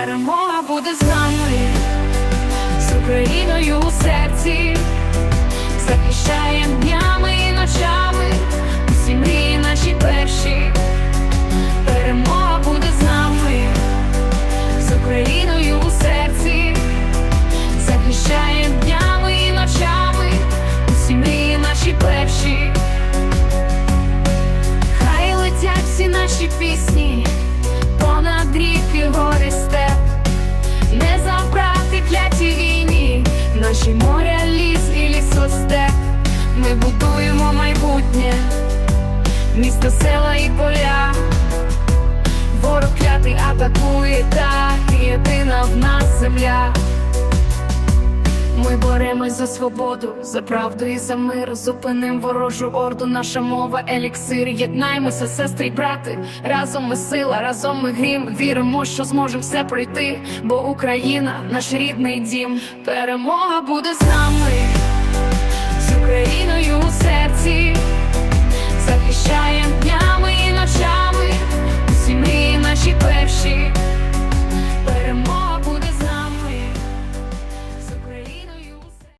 Перемога буде з нами, з Україною у серці, захищаємо днями і ночами, усі мрії наші перші. Перемога буде з нами, з Україною у серці, захищаємо днями і ночами, усі мрії наші перші. Хай летять всі наші пісні, наші ліс і лісостеп. Ми будуємо майбутнє, місто, села і поля. Ворог клятий атакує, так єдина в нас земля. Ми боремось за свободу, за правду і за мир. Зупиним ворожу орду, наша мова, еліксир. Єднаймося, сестри й брати. Разом ми сила, разом ми грім. Віримо, що зможемо все пройти. Бо Україна наш рідний дім. Перемога буде з нами, з Україною у серці. Захищаємо днями і ночами. Усі мрії наші перші.